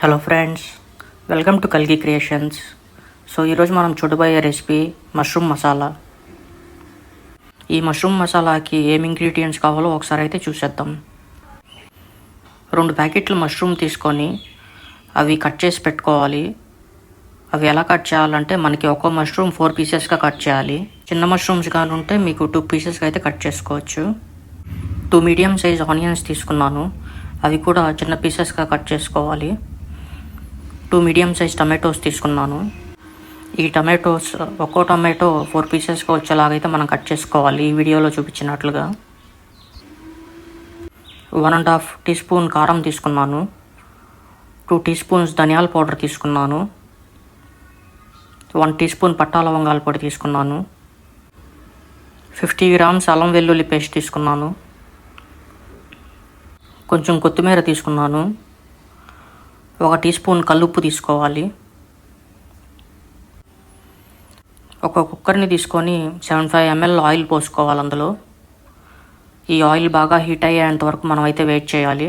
Hello friends welcome to Kalgi creations so ఈరోజు మనం చూడబోయే రెసిపీ మష్రూమ్ మసాలా ఈ మష్రూమ్ మసాలాకి ఏం ఇంగ్రీడియంట్స్ కావాలో ఒకసారి అయితే చూసేద్దాం. రెండు ప్యాకెట్లు మష్రూమ్ తీసుకొని అవి కట్ చేసి పెట్టుకోవాలి. అవి ఎలా కట్ చేయాలంటే మనకి ఒక్కో మష్రూమ్ ఫోర్ పీసెస్గా కట్ చేయాలి. చిన్న మష్రూమ్స్ కానీ ఉంటే మీకు టూ పీసెస్గా అయితే కట్ చేసుకోవచ్చు. టూ మీడియం సైజ్ ఆనియన్స్ తీసుకున్నాను. అవి కూడా చిన్న పీసెస్గా కట్ చేసుకోవాలి. టూ మీడియం సైజ్ టమాటోస్ తీసుకున్నాను. ఈ టమాటోస్ ఒక్కో టమాటో ఫోర్ పీసెస్గా వచ్చేలాగైతే మనం కట్ చేసుకోవాలి. ఈ వీడియోలో చూపించినట్లుగా. One and half tea spoon కారం తీసుకున్నాను. టూ టీ స్పూన్స్ ధనియాల పౌడర్ తీసుకున్నాను. వన్ టీ స్పూన్ పట్టా లవంగాల పొడి తీసుకున్నాను. ఫిఫ్టీ గ్రామ్స్ అల్లం వెల్లుల్లి పేస్ట్ తీసుకున్నాను. కొంచెం కొత్తిమీర తీసుకున్నాను. ఒక టీ స్పూన్ కల్లుప్పు తీసుకోవాలి. ఒక కుక్కర్ని తీసుకొని సెవెన్ ఫైవ్ ఎంఎల్ ఆయిల్ పోసుకోవాలి అందులో. ఈ ఆయిల్ బాగా హీట్ అయ్యేంత వరకు మనం అయితే వెయిట్ చేయాలి.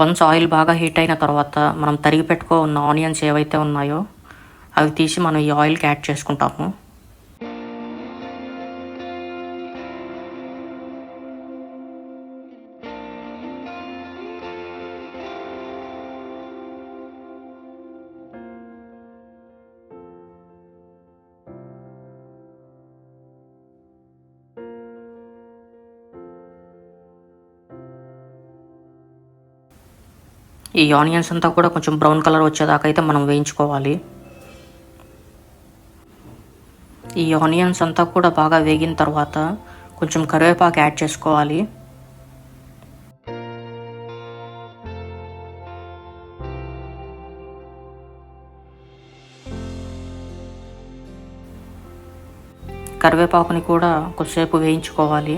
వన్స్ ఆయిల్ బాగా హీట్ అయిన తర్వాత మనం తరిగి పెట్టుకో ఉన్న ఆనియన్స్ ఏవైతే ఉన్నాయో అవి తీసి మనం ఈ ఆయిల్కి యాడ్ చేసుకుంటాము. ఈ ఆనియన్స్ అంతా కూడా కొంచెం బ్రౌన్ కలర్ వచ్చేదాకా అయితే మనం వేయించుకోవాలి. ఈ ఆనియన్స్ అంతా కూడా బాగా వేగిన తర్వాత కొంచెం కరివేపాకు యాడ్ చేసుకోవాలి. కరివేపాకుని కూడా కొద్దిసేపు వేయించుకోవాలి.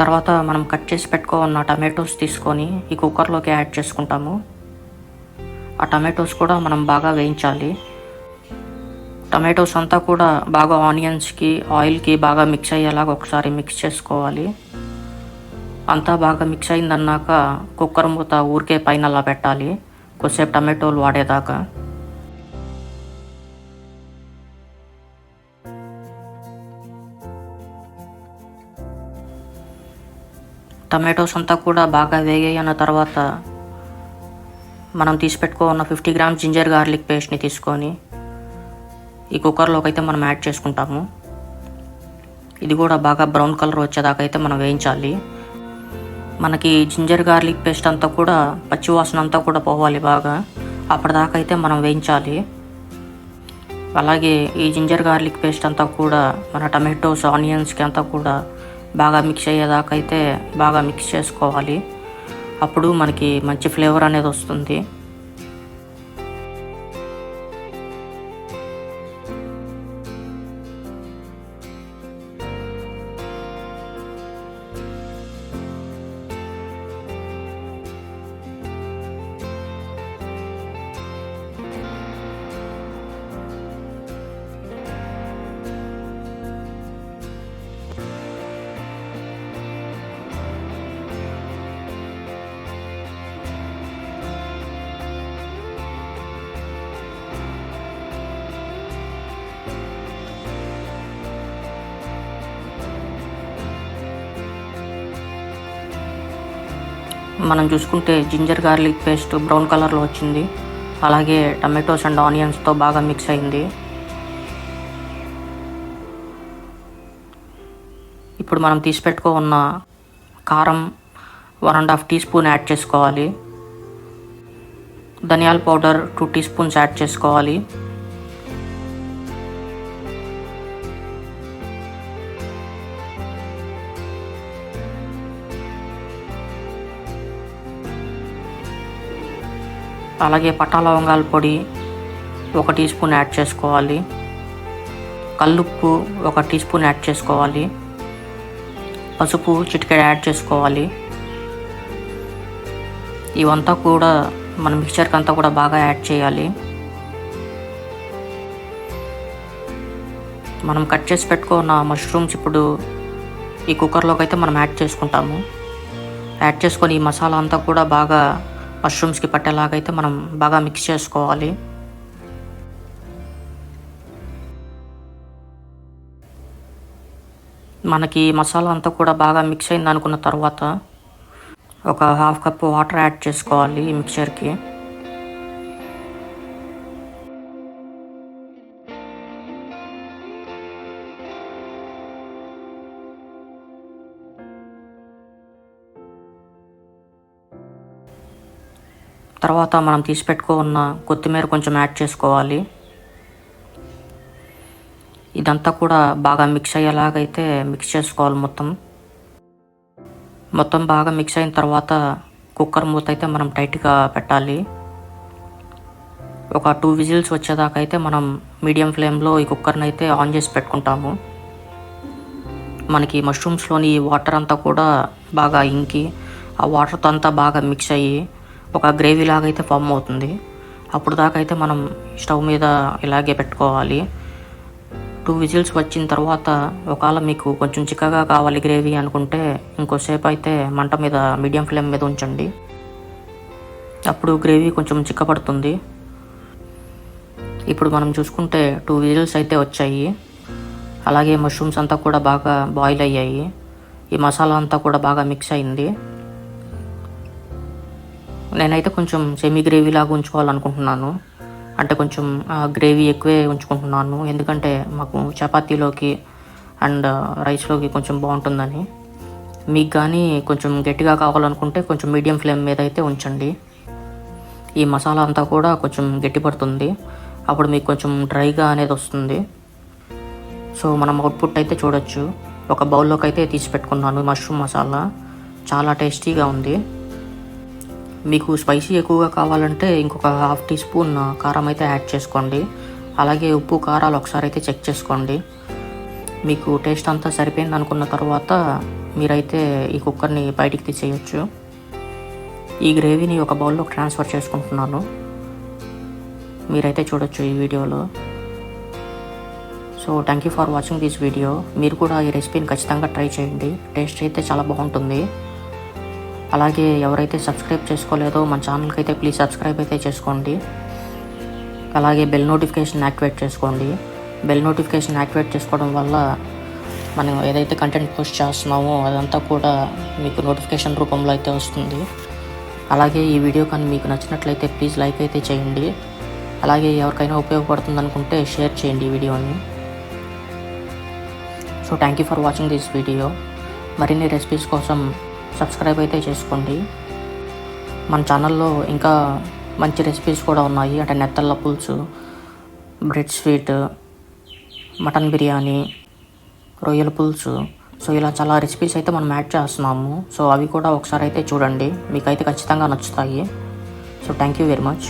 తర్వాత మనం కట్ చేసి పెట్టుకున్న టమాటోస్ తీసుకొని ఈ కుక్కర్లోకి యాడ్ చేసుకుంటాము. ఆ టమాటోస్ కూడా మనం బాగా వేయించాలి. టమాటోస్ అంతా కూడా బాగా ఆనియన్స్కి ఆయిల్కి బాగా మిక్స్ అయ్యేలాగా ఒకసారి మిక్స్ చేసుకోవాలి. అంతా బాగా మిక్స్ అయిందన్నాక కుక్కర్ మూత ఊరికే పైన అలా పెట్టాలి. కొద్దిసేపు టమాటోలు వాడేదాకా. టమాటోస్ అంతా కూడా బాగా వేగాయి అన్న తర్వాత మనం తీసి పెట్టుకున్న ఫిఫ్టీ గ్రామ్స్ జింజర్ గార్లిక్ పేస్ట్ని తీసుకొని ఈ కుక్కర్లోకి అయితే మనం యాడ్ చేసుకుంటాము. ఇది కూడా బాగా బ్రౌన్ కలర్ వచ్చేదాకా అయితే మనం వేయించాలి. మనకి జింజర్ గార్లిక్ పేస్ట్ అంతా కూడా పచ్చివాసన అంతా కూడా పోవాలి బాగా. అప్పటిదాకా అయితే మనం వేయించాలి. అలాగే ఈ జింజర్ గార్లిక్ పేస్ట్ అంతా కూడా మన టమాటోస్ ఆనియన్స్కి అంతా కూడా బాగా మిక్స్ అయ్యేదాకైతే అయితే బాగా మిక్స్ చేసుకోవాలి. అప్పుడు మనకి మంచి ఫ్లేవర్ అనేది వస్తుంది. మనం చూసుకుంటే జింజర్ గార్లిక్ పేస్ట్ బ్రౌన్ కలర్లో వచ్చింది. అలాగే టమాటోస్ అండ్ ఆనియన్స్తో బాగా మిక్స్ అయింది. ఇప్పుడు మనం తీసి పెట్టుకో ఉన్న కారం one and half tea spoon add చేసుకోవాలి. ధనియాల powder two tea spoons add చేసుకోవాలి. అలాగే పట్టా లవంగాల పొడి ఒక టీ స్పూన్ యాడ్ చేసుకోవాలి. కల్లుప్పు ఒక టీ స్పూన్ యాడ్ చేసుకోవాలి. పసుపు చిటికెడ యాడ్ చేసుకోవాలి. ఇవంతా కూడా మన మిక్చర్కి అంతా కూడా బాగా యాడ్ చేయాలి. మనం కట్ చేసి పెట్టుకున్న మష్రూమ్స్ ఇప్పుడు ఈ కుక్కర్లోకి అయితే మనం యాడ్ చేసుకుంటాము. యాడ్ చేసుకొని ఈ మసాలా అంతా కూడా బాగా మష్రూమ్స్కి పట్టేలాగైతే మనం బాగా మిక్స్ చేసుకోవాలి. మనకి మసాలా అంతా కూడా బాగా మిక్స్ అయింది అనుకున్న తర్వాత ఒక హాఫ్ కప్ వాటర్ యాడ్ చేసుకోవాలి ఈ మిక్చర్కి తర్వాత మనం తీసి పెట్టుకున్న కొత్తిమీర కొంచెం యాడ్ చేసుకోవాలి. ఇదంతా కూడా బాగా మిక్స్ అయ్యేలాగైతే మిక్స్ చేసుకోవాలి మొత్తం. మొత్తం బాగా మిక్స్ అయిన తర్వాత కుక్కర్ మూత అయితే మనం టైట్గా పెట్టాలి. ఒక టూ విజిల్స్ వచ్చేదాకా అయితే మనం మీడియం ఫ్లేమ్లో ఈ కుక్కర్ని అయితే ఆన్ చేసి పెట్టుకుంటాము. మనకి మష్రూమ్స్లోని వాటర్ అంతా కూడా బాగా ఇంకి ఆ వాటర్తో అంతా బాగా మిక్స్ అయ్యి ఒక గ్రేవీ లాగా అయితే ఫామ్ అవుతుంది. అప్పుడు దాకా అయితే మనం స్టవ్ మీద ఇలాగే పెట్టుకోవాలి. టూ విజిల్స్ వచ్చిన తర్వాత ఒకవేళ మీకు కొంచెం చిక్కగా కావాలి గ్రేవీ అనుకుంటే ఇంకోసేపు అయితే మంట మీద మీడియం ఫ్లేమ్ మీద ఉంచండి. అప్పుడు గ్రేవీ కొంచెం చిక్కపడుతుంది ఇప్పుడు మనం చూసుకుంటే టూ విజిల్స్ అయితే వచ్చాయి. అలాగే మష్రూమ్స్ అంతా కూడా బాగా బాయిల్ అయ్యాయి. ఈ మసాలా అంతా కూడా బాగా మిక్స్ అయింది. నేనైతే కొంచెం సెమీ గ్రేవీ లాగా ఉంచుకోవాలనుకుంటున్నాను. అంటే కొంచెం గ్రేవీ ఎక్కువే ఉంచుకుంటున్నాను. ఎందుకంటే మాకు చపాతీలోకి అండ్ రైస్లోకి కొంచెం బాగుంటుందని. మీకు కానీ కొంచెం గట్టిగా కావాలనుకుంటే కొంచెం మీడియం ఫ్లేమ్ మీద అయితే ఉంచండి. ఈ మసాలా అంతా కూడా కొంచెం గట్టిపడుతుంది అప్పుడు మీకు కొంచెం డ్రైగా అనేది వస్తుంది. సో మనం అవుట్పుట్ అయితే చూడొచ్చు. ఒక బౌల్లోకి అయితే తీసి పెట్టుకున్నాను మష్రూమ్ మసాలా. చాలా టేస్టీగా ఉంది. మీకు స్పైసీ ఎక్కువగా కావాలంటే ఇంకొక హాఫ్ టీ స్పూన్ కారం అయితే యాడ్ చేసుకోండి. అలాగే ఉప్పు కారాలు ఒకసారి అయితే చెక్ చేసుకోండి. మీకు టేస్ట్ అంతా సరిపోయింది అనుకున్న తర్వాత మీరైతే ఈ కుక్కర్ని బయటికి తీసేయచ్చు. ఈ గ్రేవీని ఒక బౌల్లో ట్రాన్స్ఫర్ చేసుకుంటున్నాను. మీరైతే చూడొచ్చు ఈ వీడియోలో so thank you for watching this video మీరు కూడా ఈ రెసిపీని ఖచ్చితంగా ట్రై చేయండి. టేస్ట్ అయితే చాలా బాగుంటుంది. అలాగే ఎవరైతే సబ్స్క్రైబ్ చేసుకోలేదో మన ఛానల్కి అయితే ప్లీజ్ సబ్స్క్రైబ్ అయితే చేసుకోండి. అలాగే బెల్ నోటిఫికేషన్ యాక్టివేట్ చేసుకోండి. బెల్ నోటిఫికేషన్ యాక్టివేట్ చేసుకోవడం వల్ల మనం ఏదైతే కంటెంట్ పోస్ట్ చేస్తున్నామో అదంతా కూడా మీకు నోటిఫికేషన్ రూపంలో అయితే వస్తుంది. అలాగే ఈ వీడియో కానీ మీకు నచ్చినట్లయితే ప్లీజ్ లైక్ అయితే చేయండి. అలాగే ఎవరికైనా ఉపయోగపడుతుంది అనుకుంటే షేర్ చేయండి ఈ వీడియోని so thank you for watching this video మరిన్ని రెసిపీస్ కోసం సబ్స్క్రైబ్ అయితే చేసుకోండి. మన ఛానల్లో ఇంకా మంచి రెసిపీస్ కూడా ఉన్నాయి. అంటే నెత్తళ్ళ పులుసు బ్రెడ్ స్వీట్ మటన్ బిర్యానీ రొయ్యల పులుసు. సో ఇలా చాలా రెసిపీస్ అయితే మనం యాడ్ చేస్తున్నాము. సో అవి కూడా ఒకసారి అయితే చూడండి. మీకైతే ఖచ్చితంగా నచ్చుతాయి. So thank you very much